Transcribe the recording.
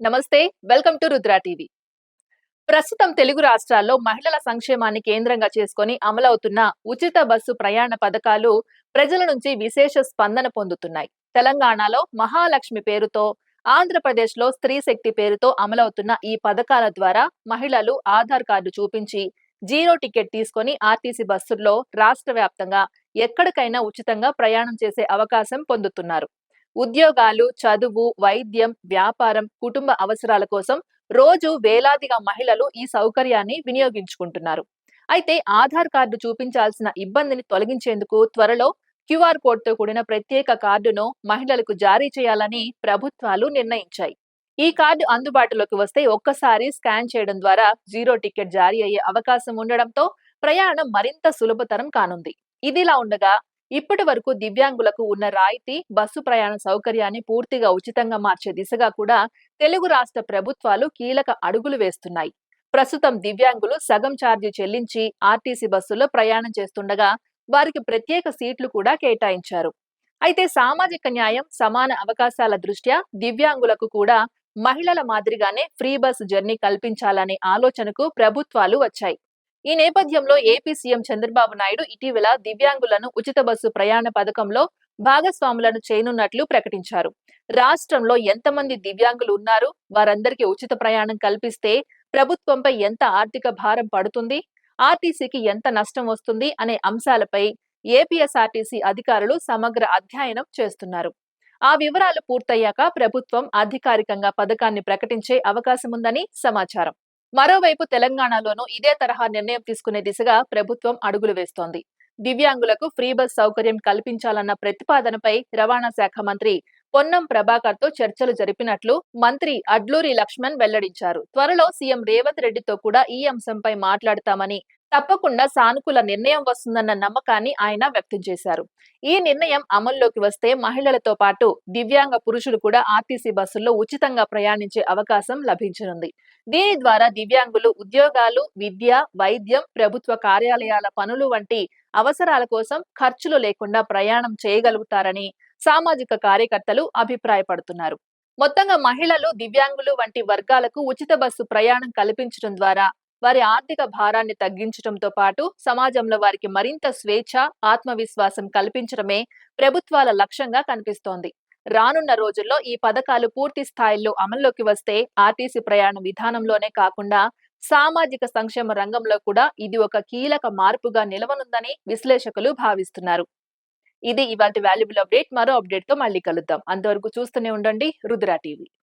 నమస్తే welcome to Rudra TV. ప్రస్తుతం తెలుగు రాష్ట్రాల్లో మహిళల సంక్షేమాన్ని కేంద్రంగా చేసుకొని అమలవుతున్న ఉచిత బస్సు ప్రయాణ పథకాలు ప్రజల నుంచి విశేష స్పందన పొందుతున్నాయి. తెలంగాణలో మహాలక్ష్మి పేరుతో ఆంధ్రప్రదేశ్లో స్త్రీ శక్తి పేరుతో అమలవుతున్న ఈ పథకాల ద్వారా మహిళలు ఆధార్ కార్డు చూపించి జీరో టికెట్ తీసుకొని ఆర్టీసీ బస్సుల్లో రాష్ట్ర వ్యాప్తంగా ఎక్కడికైనా ఉచితంగా ప్రయాణం చేసే అవకాశం పొందుతున్నారు. ఉద్యోగాలు చదువు వైద్యం వ్యాపారం కుటుంబ అవసరాల కోసం రోజు వేలాదిగా మహిళలు ఈ సౌకర్యాన్ని వినియోగించుకుంటున్నారు. అయితే ఆధార్ కార్డు చూపించాల్సిన ఇబ్బందిని తొలగించేందుకు త్వరలో క్యూఆర్ కోడ్తో కూడిన ప్రత్యేక కార్డును మహిళలకు జారీ చేయాలని ప్రభుత్వాలు నిర్ణయించాయి. ఈ కార్డు అందుబాటులోకి వస్తే ఒక్కసారి స్కాన్ చేయడం ద్వారా జీరో టికెట్ జారీ అయ్యే అవకాశం ఉండడంతో ప్రయాణం మరింత సులభతరం కానుంది. ఇదిలా ఉండగా ఇప్పటి వరకు దివ్యాంగులకు ఉన్న రాయితీ బస్సు ప్రయాణ సౌకర్యాన్ని పూర్తిగా ఉచితంగా మార్చే దిశగా కూడా తెలుగు రాష్ట్ర ప్రభుత్వాలు కీలక అడుగులు వేస్తున్నాయి. ప్రస్తుతం దివ్యాంగులు సగం ఛార్జీ చెల్లించి ఆర్టీసీ బస్సుల్లో ప్రయాణం చేస్తుండగా వారికి ప్రత్యేక సీట్లు కూడా కేటాయించారు. అయితే సామాజిక న్యాయం సమాన అవకాశాల దృష్ట్యా దివ్యాంగులకు కూడా మహిళల మాదిరిగానే ఫ్రీ బస్ జర్నీ కల్పించాలనే ఆలోచనకు ప్రభుత్వాలు వచ్చాయి. ఈ నేపథ్యంలో ఏపీ సీఎం చంద్రబాబు నాయుడు ఇటీవల దివ్యాంగులను ఉచిత బస్సు ప్రయాణ పథకంలో భాగస్వాములను చేయనున్నట్లు ప్రకటించారు. రాష్ట్రంలో ఎంతమంది దివ్యాంగులు ఉన్నారు? వారందరికీ ఉచిత ప్రయాణం కల్పిస్తే ప్రభుత్వంపై ఎంత ఆర్థిక భారం పడుతుంది? ఆర్టీసీకి ఎంత నష్టం వస్తుంది? అనే అంశాలపై ఏపీఎస్ఆర్టీసీ అధికారులు సమగ్ర అధ్యయనం చేస్తున్నారు. ఆ వివరాలు పూర్తయ్యాక ప్రభుత్వం అధికారికంగా పథకాన్ని ప్రకటించే అవకాశం ఉందని సమాచారం. మరోవైపు తెలంగాణలోనూ ఇదే తరహా నిర్ణయం తీసుకునే దిశగా ప్రభుత్వం అడుగులు వేస్తోంది. దివ్యాంగులకు ఫ్రీ బస్ సౌకర్యం కల్పించాలన్న ప్రతిపాదనపై రవాణా శాఖ మంత్రి పొన్నం ప్రభాకర్తో చర్చలు జరిపినట్లు మంత్రి అడ్లూరి లక్ష్మణ్ వెల్లడించారు. త్వరలో సీఎం రేవంత్ రెడ్డితో కూడా ఈ అంశంపై మాట్లాడతామని తప్పకుండా సానుకూల నిర్ణయం వస్తుందన్న నమ్మకాన్ని ఆయన వ్యక్తం చేశారు. ఈ నిర్ణయం అమల్లోకి వస్తే మహిళలతో పాటు దివ్యాంగ పురుషులు కూడా ఆర్టీసీ బస్సుల్లో ఉచితంగా ప్రయాణించే అవకాశం లభించనుంది. దీని ద్వారా దివ్యాంగులు ఉద్యోగాలు విద్య వైద్యం ప్రభుత్వ కార్యాలయాల పనులు వంటి అవసరాల కోసం ఖర్చులు లేకుండా ప్రయాణం చేయగలుగుతారని సామాజిక కార్యకర్తలు అభిప్రాయపడుతున్నారు. మొత్తంగా మహిళలు దివ్యాంగులు వంటి వర్గాలకు ఉచిత బస్సు ప్రయాణం కల్పించడం ద్వారా వారి ఆర్థిక భారాన్ని తగ్గించడంతో పాటు సమాజంలో వారికి మరింత స్వేచ్ఛ ఆత్మవిశ్వాసం కల్పించడమే ప్రభుత్వాల లక్ష్యంగా కనిపిస్తోంది. రానున్న రోజుల్లో ఈ పథకాలు పూర్తి స్థాయిలో అమల్లోకి వస్తే ఆర్టీసీ ప్రయాణ విధానంలోనే కాకుండా సామాజిక సంక్షేమ రంగంలో కూడా ఇది ఒక కీలక మార్పుగా నిలవనుందని విశ్లేషకులు భావిస్తున్నారు. ఇది ఇవాటి వాల్యుబుల్ అప్డేట్. మరో అప్డేట్తో మళ్ళీ కలుద్దాం. అంతవరకు చూస్తూనే ఉండండి. రుద్రా టీవీ.